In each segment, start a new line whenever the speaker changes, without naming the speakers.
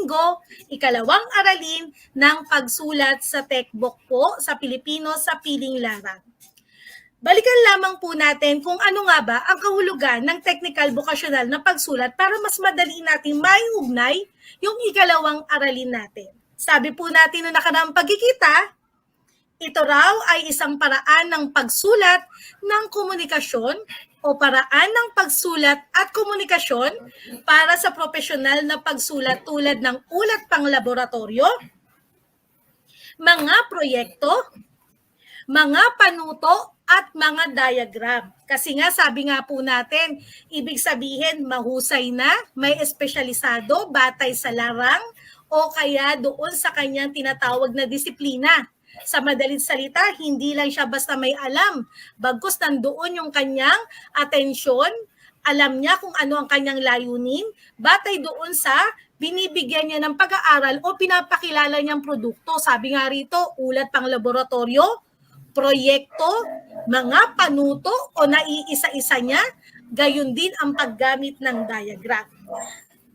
linggo, ikalawang aralin ng pagsulat sa textbook po sa Pilipino sa piling larang. Balikan lamang po natin kung ano nga ba ang kahulugan ng technical vocational na pagsulat para mas madali nating maiugnay yung ikalawang aralin natin. Sabi po natin na nakaraang pagkikita, ito raw ay isang paraan ng pagsulat ng komunikasyon o paraan ng pagsulat at komunikasyon para sa profesional na pagsulat tulad ng ulat pang laboratorio, mga proyekto, mga panuto at mga diagram. Kasi nga sabi nga po natin, ibig sabihin mahusay na, may espesyalisado batay sa larang o kaya doon sa kanyang tinatawag na disiplina. Sa madaling salita, hindi lang siya basta may alam. Bagkus nandoon yung kanyang atensyon, alam niya kung ano ang kanyang layunin, batay doon sa binibigyan niya ng pag-aaral o pinapakilala niyang produkto. Sabi nga rito, ulat pang laboratorio, proyekto, mga panuto o naiisa-isa niya, gayon din ang paggamit ng diagram.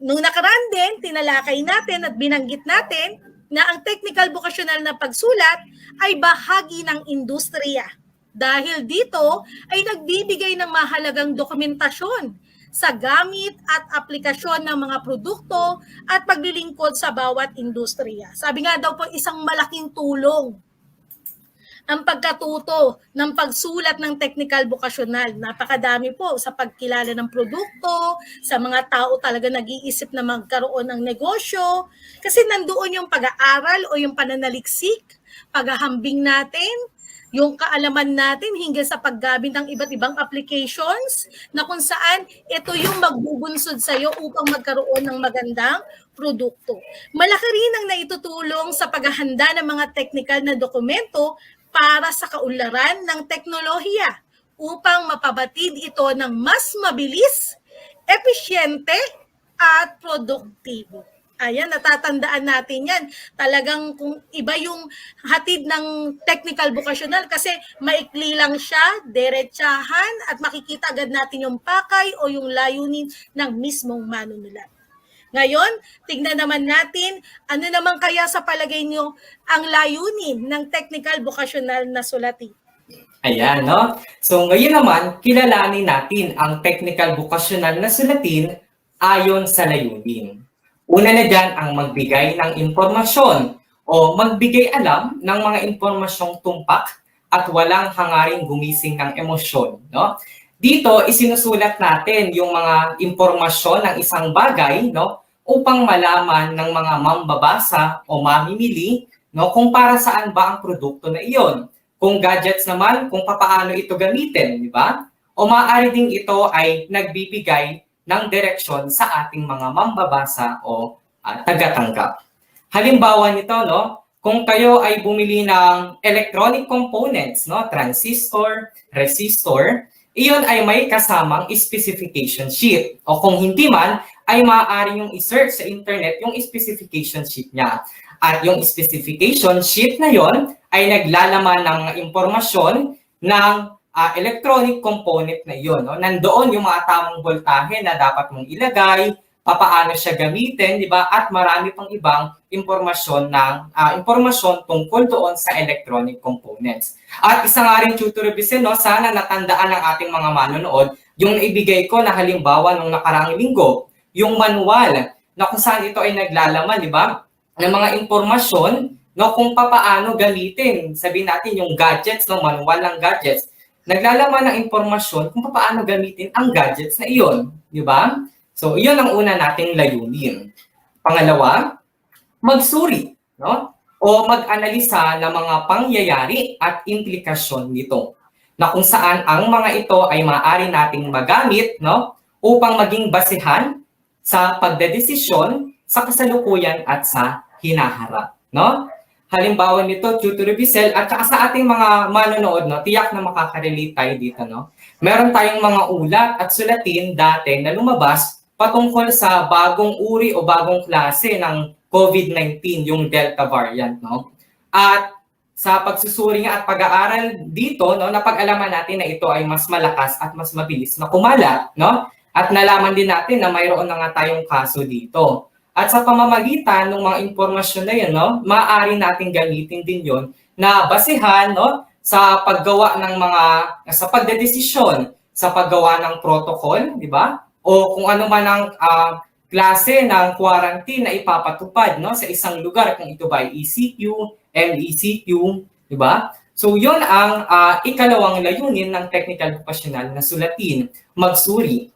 Nung nakaraan din, tinalakay natin at binanggit natin na ang technical vocational na pagsulat ay bahagi ng industriya. Dahil dito ay nagbibigay ng mahalagang dokumentasyon sa gamit at aplikasyon ng mga produkto at paglilingkod sa bawat industriya. Sabi nga daw po isang malaking tulong ang pagkatuto ng pagsulat ng technical vocational. Napakadami po sa pagkilala ng produkto, sa mga tao talaga nag-iisip na magkaroon ng negosyo. Kasi nandoon yung pag-aaral o yung pananaliksik, paghahambing natin, yung kaalaman natin hinggil sa paggamit ng iba't ibang applications na kung saan ito yung magbubunsod sa iyo upang magkaroon ng magandang produkto. Malaki rin ang naitutulong sa paghahanda ng mga technical na dokumento para sa kaunlaran ng teknolohiya upang mapabatid ito ng mas mabilis, epesyente, at produktibo. Ayan, natatandaan natin yan. Talagang kung iba yung hatid ng technical vocational kasi maikli lang siya, derechahan, at makikita agad natin yung pakay o yung layunin ng mismong manunulat. Ngayon, tignan naman natin ano naman kaya sa palagay niyo ang layunin ng technical vocational na sulati.
Ayan, no? So ngayon naman, kilalanin natin ang technical vocational na sulatin ayon sa layunin. Una na dyan ang magbigay ng impormasyon o magbigay alam ng mga impormasyong tumpak at walang hangaring gumising ng emosyon. No? Dito, isinusulat natin yung mga impormasyon ng isang bagay no? Upang malaman ng mga mambabasa o mamimili no, kung para saan ba ang produkto na iyon. Kung gadgets naman, kung papaano ito gamitin, di ba? O maaari ding ito ay nagbibigay ng direksyon sa ating mga mambabasa o uh, tagatanggap. Halimbawa nito, no, kung kayo ay bumili ng electronic components, no, transistor, resistor, iyon ay may kasamang specification sheet. O kung hindi man, ay maaari yung i-search sa internet yung specification sheet niya. At yung specification sheet na yon ay naglalaman ng impormasyon ng uh, electronic component na yon. No? Nandoon yung mga tamang voltahe na dapat mong ilagay, papaano siya gamitin, di ba? At marami pang ibang impormasyon ng uh, impormasyon tungkol doon sa electronic components. At isa nga rin tutor no, sana natandaan ng ating mga manonood yung ibigay ko na halimbawa nung nakarang linggo, yung manual na kung saan ito ay naglalaman, di ba? Ng mga impormasyon no kung papaano gamitin. Sabihin natin yung gadgets, no manual ng gadgets. Naglalaman ng impormasyon kung papaano gamitin ang gadgets na iyon, di ba? So, iyon ang una nating layunin. Pangalawa, magsuri, no? O mag-analisa ng mga pangyayari at implikasyon nito. Na kung saan ang mga ito ay maaari nating magamit, no? Upang maging basihan sa pagdedesisyon sa kasalukuyan at sa hinaharap, no? Halimbawa nito, Tutor Bisel, at saka sa ating mga manonood, no, tiyak na makaka-relate tayo dito, no? Meron tayong mga ulat at sulatin dati na lumabas patungkol sa bagong uri o bagong klase ng COVID-19, yung Delta variant, no? At sa pagsusuri nga at pag-aaral dito, no, napag-alaman natin na ito ay mas malakas at mas mabilis na kumalat, no? At nalaman din natin na mayroon na nga tayong kaso dito. At sa pamamagitan ng mga impormasyon na yun, no, maaari natin gamitin din yon na basihan no, sa paggawa ng mga, sa pagdedesisyon, sa paggawa ng protocol, di ba? O kung ano man ang ah, klase ng quarantine na ipapatupad no, sa isang lugar, kung ito ba ay ECQ, MECQ, di ba? So yun ang ah, ikalawang layunin ng technical vocational na sulatin, magsuri.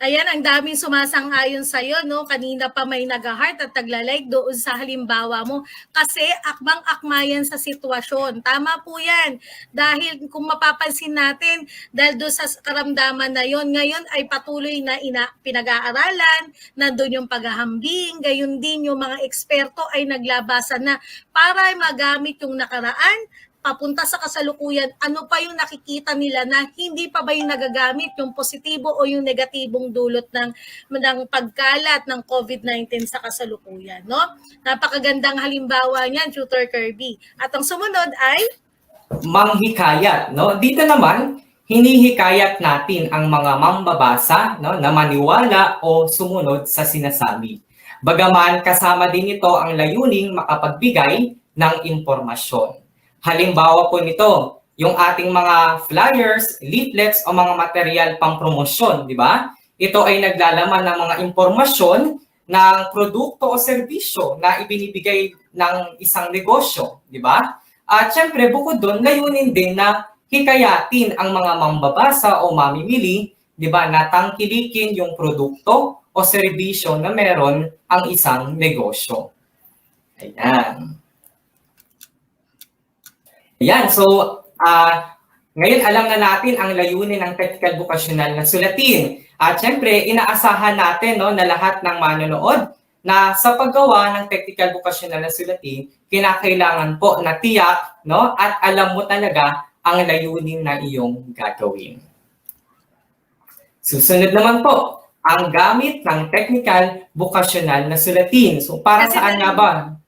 Ayan, ang daming sumasang-ayon sa'yo, no? Kanina pa may nag-heart at nagla-like doon sa halimbawa mo. Kasi akbang-akma yan sa sitwasyon. Tama po yan. Dahil kung mapapansin natin, dahil doon sa karamdaman na yon ngayon ay patuloy na ina, pinag-aaralan, nandun yung paghahambing, gayon din yung mga eksperto ay naglabasan na para magamit yung nakaraan papunta sa kasalukuyan, ano pa yung nakikita nila na hindi pa ba yung nagagamit yung positibo o yung negatibong dulot ng, ng pagkalat ng COVID-19 sa kasalukuyan, no? Napakagandang halimbawa niyan, Tutor Kirby. At ang sumunod ay
manghikayat. No? Dito naman, hinihikayat natin ang mga mambabasa no, na maniwala o sumunod sa sinasabi. Bagaman kasama din ito ang layuning makapagbigay ng impormasyon. Halimbawa po nito, yung ating mga flyers, leaflets o mga material pang-promosyon, di ba? Ito ay naglalaman ng mga impormasyon ng produkto o serbisyo na ibinibigay ng isang negosyo, di ba? At syempre, bukod doon, layunin din na hikayatin ang mga mambabasa o mamimili, di ba, na tangkilikin yung produkto o serbisyo na meron ang isang negosyo. Ayan. Ayan, so ah ngayon alam na natin ang layunin ng technical vocational na sulatin. At syempre, inaasahan natin no, na lahat ng manonood na sa paggawa ng technical vocational na sulatin, kinakailangan po na tiyak no, at alam mo talaga ang layunin na iyong gagawin. Susunod naman po, ang gamit ng technical vocational na sulatin. So para
Kasi
saan nga ba?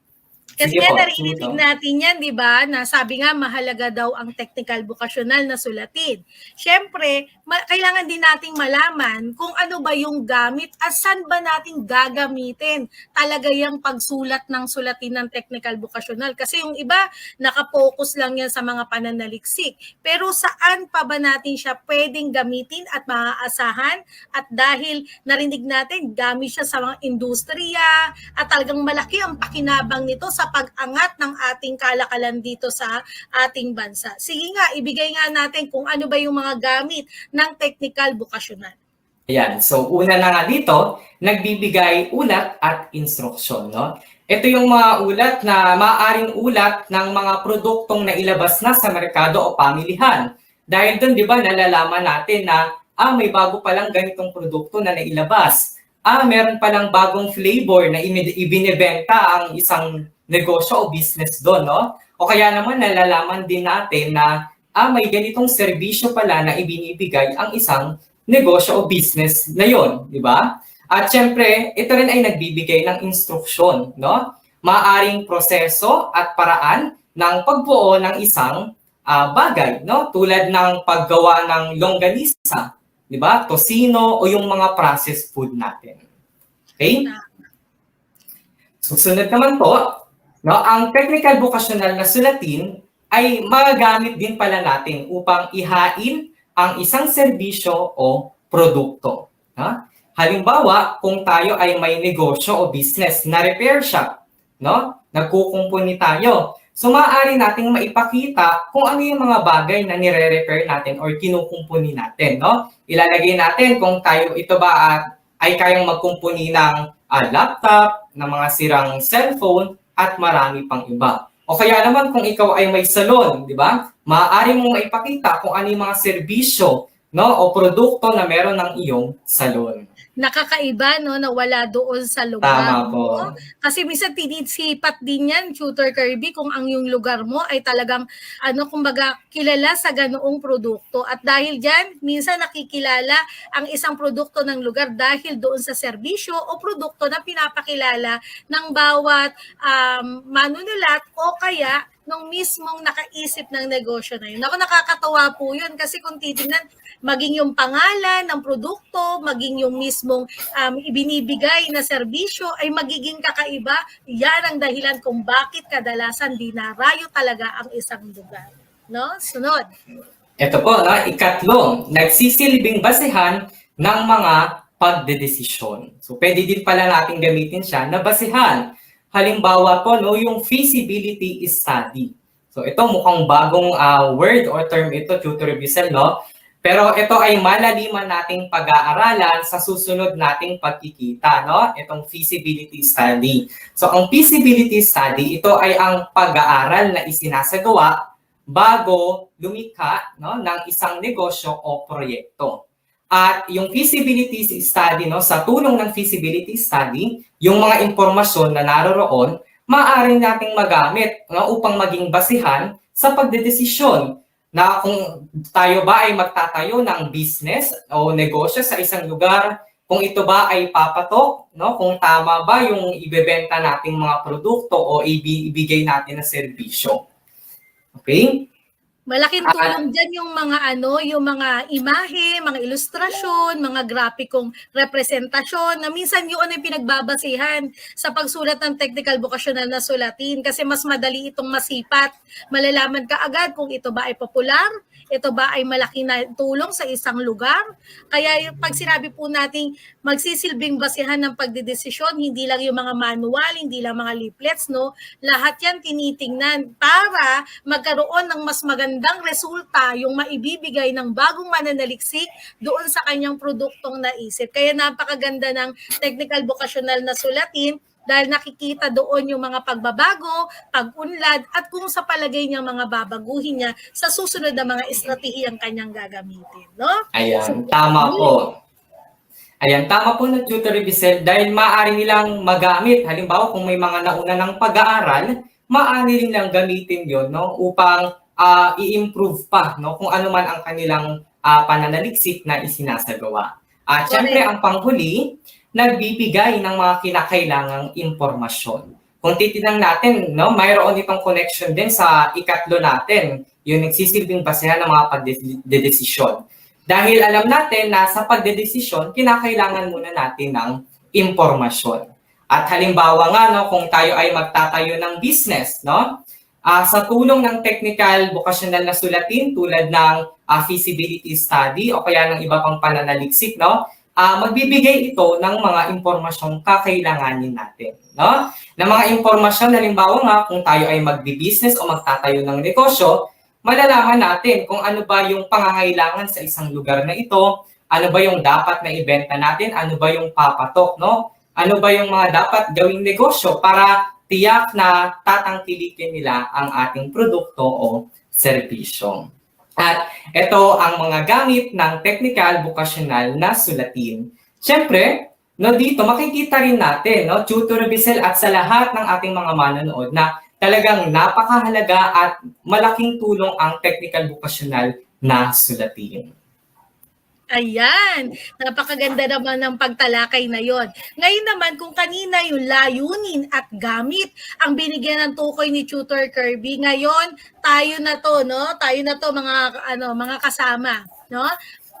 Kasi nga
po.
natin yan, di ba? Na sabi nga mahalaga daw ang technical vocational na sulatin. Siyempre, kailangan din nating malaman kung ano ba yung gamit at saan ba natin gagamitin talaga yung pagsulat ng sulatin ng technical vocational. Kasi yung iba, nakapokus lang yan sa mga pananaliksik. Pero saan pa ba natin siya pwedeng gamitin at maaasahan? At dahil narinig natin, gamit siya sa mga industriya at talagang malaki ang pakinabang nito sa pag-angat ng ating kalakalan dito sa ating bansa. Sige nga, ibigay nga natin kung ano ba yung mga gamit ng technical vocational.
Ayan, so una na nga dito, nagbibigay ulat at instruksyon. No? Ito yung mga ulat na maaaring ulat ng mga produktong nailabas na sa merkado o pamilihan. Dahil doon, di ba, nalalaman natin na ah, may bago palang ganitong produkto na nailabas. Ah, meron palang bagong flavor na ibinebenta ang isang negosyo o business doon, no? O kaya naman nalalaman din natin na ah, may ganitong serbisyo pala na ibinibigay ang isang negosyo o business na yon, di ba? At syempre, ito rin ay nagbibigay ng instruksyon, no? Maaring proseso at paraan ng pagbuo ng isang ah, bagay, no? Tulad ng paggawa ng longganisa, di ba? Tosino o yung mga processed food natin. Okay? Susunod naman po, no, ang technical vocational na sulatin ay magagamit din pala natin upang ihain ang isang serbisyo o produkto. No? Halimbawa, kung tayo ay may negosyo o business na repair shop, no? nagkukumpuni tayo, so maaari nating maipakita kung ano yung mga bagay na nire-repair natin or kinukumpuni natin. No? Ilalagay natin kung tayo ito ba at ay kayang magkumpuni ng ah, laptop, ng mga sirang cellphone, at marami pang iba. O kaya naman kung ikaw ay may salon, di ba? Maaari mong maipakita kung ano yung mga serbisyo no, o produkto na meron ng iyong salon.
Nakakaiba no na wala doon sa lugar
Tama
mo.
po.
Kasi minsan tinisipat din yan, Tutor Kirby, kung ang yung lugar mo ay talagang, ano, kumbaga, kilala sa ganoong produkto. At dahil dyan, minsan nakikilala ang isang produkto ng lugar dahil doon sa serbisyo o produkto na pinapakilala ng bawat um, manunulat o kaya nung mismong nakaisip ng negosyo na yun. Ako nakakatawa po yun kasi kung titignan, maging yung pangalan ng produkto, maging yung mismong um, ibinibigay na serbisyo ay magiging kakaiba. Yan ang dahilan kung bakit kadalasan dinarayo talaga ang isang lugar. No? Sunod.
Ito po, no, ikatlo, nagsisilbing basehan ng mga pagdedesisyon. So, pwede din pala natin gamitin siya na basehan. Halimbawa po, no, yung feasibility study. So, ito mukhang bagong ah, word or term ito, Tutor Bisel, no? Pero ito ay malaliman nating pag-aaralan sa susunod nating pagkikita, no? Itong feasibility study. So, ang feasibility study, ito ay ang pag-aaral na isinasagawa bago lumikha no, ng isang negosyo o proyekto. At yung feasibility study, no, sa tulong ng feasibility study, yung mga impormasyon na naroroon, maaari nating magamit no, upang maging basihan sa pagdedesisyon na kung tayo ba ay magtatayo ng business o negosyo sa isang lugar, kung ito ba ay papatok, no, kung tama ba yung ibebenta nating mga produkto o ibi- ibigay natin na serbisyo. Okay?
Malaking
Ah,
tulong dyan yung mga ano, yung mga imahe, mga ilustrasyon, mga grapikong representasyon na minsan yun ang pinagbabasihan sa pagsulat ng technical vocational na sulatin kasi mas madali itong masipat. Malalaman ka agad kung ito ba ay popular, ito ba ay malaki na tulong sa isang lugar. Kaya pag sinabi po nating magsisilbing basihan ng pagdedesisyon, hindi lang yung mga manual, hindi lang mga leaflets, no? Lahat yan tinitingnan para magkaroon ng mas magandang resulta yung maibibigay ng bagong mananaliksik doon sa kanyang produktong naisip. Kaya napakaganda ng technical vocational na sulatin dahil nakikita doon yung mga pagbabago, pag-unlad, at kung sa palagay niya mga babaguhin niya sa susunod na mga estratehiyang kanyang gagamitin. No?
Ayan, tama po. Ayan, tama po na Tutor Bisel dahil maaari nilang magamit. Halimbawa, kung may mga nauna ng pag-aaral, maaari nilang gamitin yon no, upang ah, i-improve pa no, kung ano man ang kanilang ah, pananaliksik na isinasagawa. At syempre, ang panghuli, nagbibigay ng mga kinakailangang impormasyon. Kung titignan natin, no, mayroon itong connection din sa ikatlo natin, yung nagsisilbing basehan ng mga pagdedesisyon. Dahil alam natin na sa pagdedesisyon, kinakailangan muna natin ng impormasyon. At halimbawa nga, no, kung tayo ay magtatayo ng business, no, ah, sa tulong ng technical vocational na sulatin tulad ng ah, feasibility study o kaya ng iba pang pananaliksik, no, ah, magbibigay ito ng mga impormasyong kakailanganin natin. No? Na mga impormasyon, halimbawa nga, kung tayo ay magbi-business o magtatayo ng negosyo, malalaman natin kung ano ba yung pangangailangan sa isang lugar na ito, ano ba yung dapat na ibenta natin, ano ba yung papatok, no? Ano ba yung mga dapat gawing negosyo para tiyak na tatangkilikin nila ang ating produkto o serbisyo. At ito ang mga gamit ng technical vocational na sulatin. Siyempre, no, dito makikita rin natin, no, Tutor Bisel at sa lahat ng ating mga manonood na talagang napakahalaga at malaking tulong ang technical vocational na sulatin.
Ayan, napakaganda naman ng pagtalakay na yon. Ngayon naman, kung kanina yung layunin at gamit ang binigyan ng tukoy ni Tutor Kirby, ngayon tayo na to, no? Tayo na to mga ano, mga kasama, no?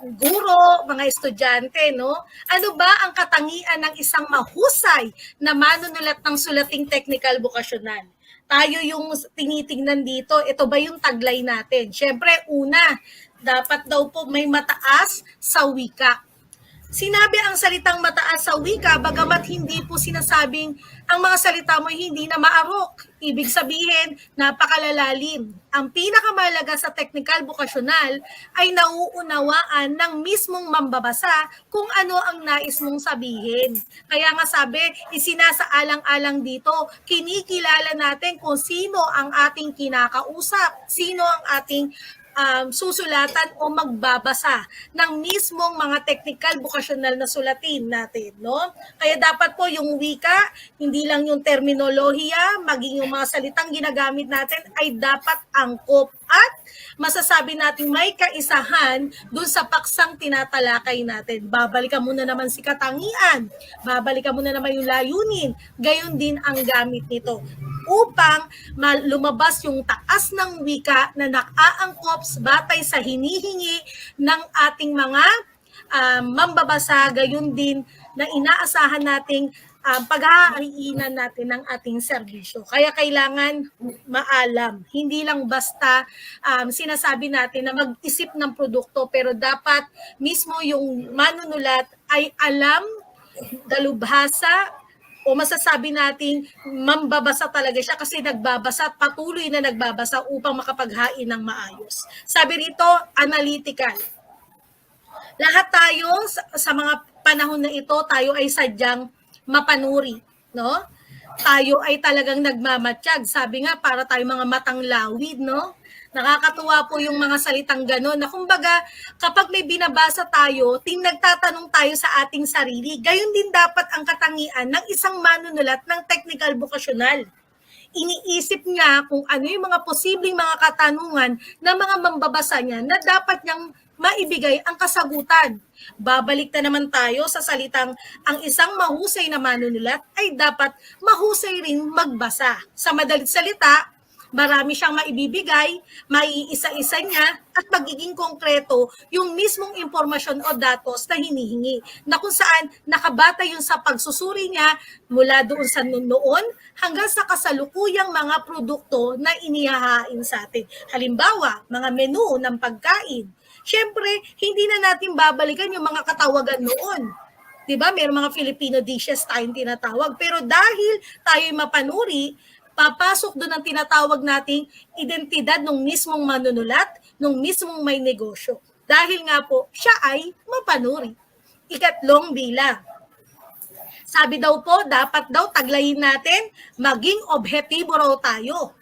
guro, mga estudyante, no? Ano ba ang katangian ng isang mahusay na manunulat ng sulating technical vocational? Tayo yung tinitingnan dito, ito ba yung taglay natin? Siyempre, una, dapat daw po may mataas sa wika. Sinabi ang salitang mataas sa wika, bagamat hindi po sinasabing ang mga salita mo hindi na maarok. Ibig sabihin, napakalalalim. Ang pinakamalaga sa technical vocational ay nauunawaan ng mismong mambabasa kung ano ang nais mong sabihin. Kaya nga sabi, isinasaalang-alang dito, kinikilala natin kung sino ang ating kinakausap, sino ang ating um, susulatan o magbabasa ng mismong mga technical vocational na sulatin natin, no? Kaya dapat po yung wika, hindi lang yung terminolohiya, maging yung mga salitang ginagamit natin ay dapat angkop at masasabi natin may kaisahan dun sa paksang tinatalakay natin. Babalikan muna naman si katangian, babalikan muna naman yung layunin, gayon din ang gamit nito. Upang ma- lumabas yung taas ng wika na nakaangkop batay sa hinihingi ng ating mga um, mambabasa, gayon din na inaasahan nating um, paghahainan natin ng ating serbisyo. Kaya kailangan maalam. Hindi lang basta um, sinasabi natin na mag-isip ng produkto pero dapat mismo yung manunulat ay alam dalubhasa o masasabi nating mambabasa talaga siya kasi nagbabasa at patuloy na nagbabasa upang makapaghain ng maayos. Sabi rito, analytical. Lahat tayo sa, sa mga panahon na ito, tayo ay sadyang mapanuri, no? Tayo ay talagang nagmamatsyag. Sabi nga, para tayo mga matang lawid, no? Nakakatuwa po yung mga salitang gano'n na kumbaga kapag may binabasa tayo, ting nagtatanong tayo sa ating sarili, gayon din dapat ang katangian ng isang manunulat ng technical vocational. Iniisip niya kung ano yung mga posibleng mga katanungan ng mga mambabasa niya na dapat niyang maibigay ang kasagutan. Babalik na naman tayo sa salitang ang isang mahusay na manunulat ay dapat mahusay rin magbasa. Sa madalit salita, marami siyang maibibigay, maiisa-isa niya, at magiging konkreto yung mismong impormasyon o datos na hinihingi. Na kung saan nakabata yun sa pagsusuri niya mula doon sa noon hanggang sa kasalukuyang mga produkto na inihahain sa atin. Halimbawa, mga menu ng pagkain. Siyempre, hindi na natin babalikan yung mga katawagan noon. 'di ba? May mga Filipino dishes tayong tinatawag. Pero dahil tayo mapanuri, papasok doon ang tinatawag nating identidad ng mismong manunulat, ng mismong may negosyo. Dahil nga po, siya ay mapanuri. Ikatlong bilang. Sabi daw po, dapat daw taglayin natin, maging objektibo raw tayo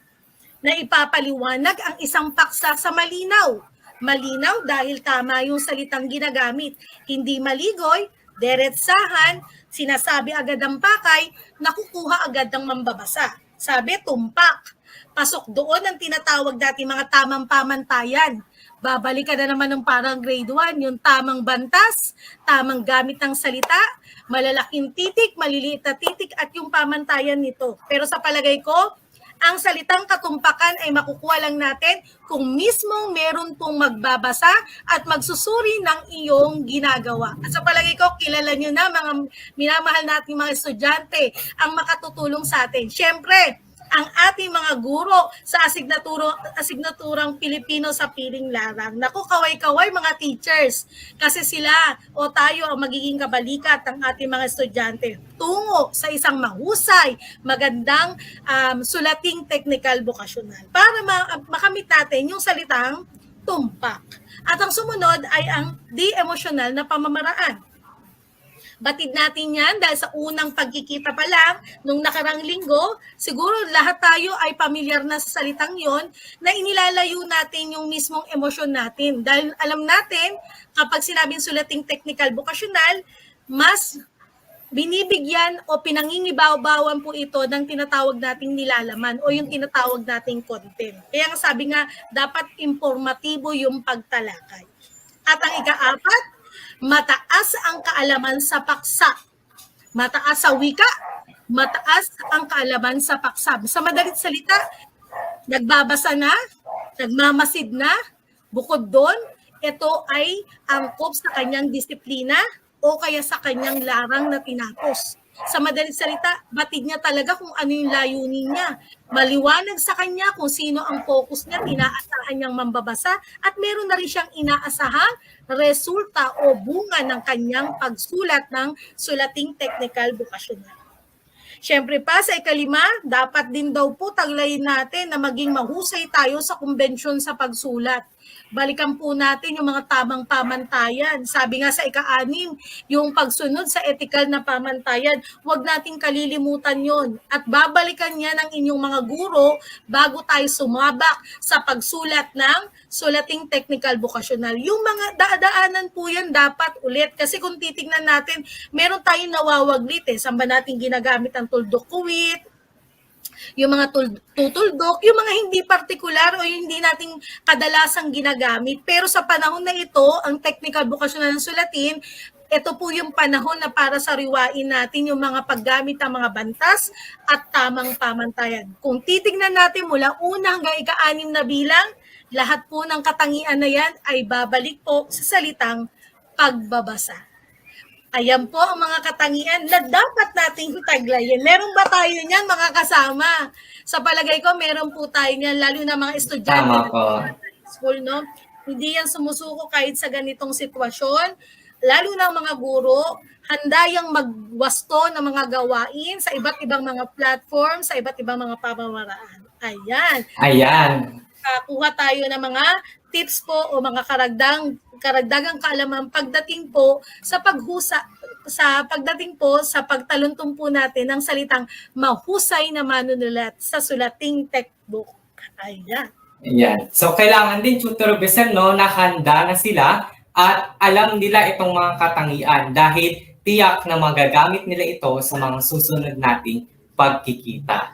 na ipapaliwanag ang isang paksa sa malinaw. Malinaw dahil tama yung salitang ginagamit. Hindi maligoy, deretsahan, sinasabi agad ang pakay, nakukuha agad ng mambabasa. Sabi, tumpak. Pasok doon ang tinatawag dati mga tamang pamantayan. Babalik ka na naman ng parang grade 1, yung tamang bantas, tamang gamit ng salita, malalaking titik, maliliit na titik, at yung pamantayan nito. Pero sa palagay ko, ang salitang katumpakan ay makukuha lang natin kung mismong meron pong magbabasa at magsusuri ng iyong ginagawa. At sa palagay ko, kilala nyo na mga minamahal nating mga estudyante ang makatutulong sa atin. Siyempre, ang ating mga guro sa asignaturo, asignaturang Pilipino sa piling larang. Naku, kaway-kaway mga teachers. Kasi sila o tayo ang magiging kabalikat ng ating mga estudyante tungo sa isang mahusay, magandang um, sulating technical vocational para ma- makamit natin yung salitang tumpak. At ang sumunod ay ang di-emotional na pamamaraan. Batid natin yan dahil sa unang pagkikita pa lang nung nakarang linggo, siguro lahat tayo ay pamilyar na sa salitang yon na inilalayo natin yung mismong emosyon natin. Dahil alam natin, kapag sinabing sulating technical vocational, mas binibigyan o pinangingibaw-bawan po ito ng tinatawag nating nilalaman o yung tinatawag nating content. Kaya nga sabi nga, dapat informatibo yung pagtalakay. At ang ikaapat, mataas ang kaalaman sa paksa. Mataas sa wika, mataas ang kaalaman sa paksa. Sa madalit salita, nagbabasa na, nagmamasid na, bukod doon, ito ay angkop sa kanyang disiplina o kaya sa kanyang larang na tinapos. Sa madalit salita, batid niya talaga kung ano yung layunin niya. Maliwanag sa kanya kung sino ang focus niya, inaasahan niyang mambabasa, at meron na rin siyang inaasahang resulta o bunga ng kanyang pagsulat ng sulating technical vocational. Siyempre pa sa ikalima, dapat din daw po taglayin natin na maging mahusay tayo sa kumbensyon sa pagsulat. Balikan po natin yung mga tamang pamantayan. Sabi nga sa ika-anim, yung pagsunod sa ethical na pamantayan, huwag nating kalilimutan yon At babalikan niya ng inyong mga guro bago tayo sumabak sa pagsulat ng sulating technical vocational. Yung mga daadaanan po yan dapat ulit. Kasi kung titignan natin, meron tayong nawawaglit eh. Saan ba natin ginagamit ang tuldok kuwit, yung mga tul- tutuldok, yung mga hindi partikular o yung hindi nating kadalasang ginagamit. Pero sa panahon na ito, ang technical vocational ng sulatin, ito po yung panahon na para sariwain natin yung mga paggamit ng mga bantas at tamang pamantayan. Kung titignan natin mula una hanggang ika-anim na bilang, lahat po ng katangian na yan ay babalik po sa salitang pagbabasa. Ayan po ang mga katangian na dapat nating taglayin. Meron ba tayo niyan mga kasama? Sa palagay ko, meron po tayo niyan, lalo na mga estudyante
Tama po.
school, no? Hindi yan sumusuko kahit sa ganitong sitwasyon. Lalo na mga guro, handa yung magwasto ng mga gawain sa iba't ibang mga platform, sa iba't ibang mga pamamaraan. Ayan
Ayan.
kuha tayo ng mga tips po o mga karagdang karagdagang kaalaman pagdating po sa paghusa sa pagdating po sa pagtaluntong po natin ng salitang mahusay na manunulat sa sulating textbook. Ayan.
Ayan. So, kailangan din tutor Besel, no, na handa na sila at alam nila itong mga katangian dahil tiyak na magagamit nila ito sa mga susunod nating pagkikita.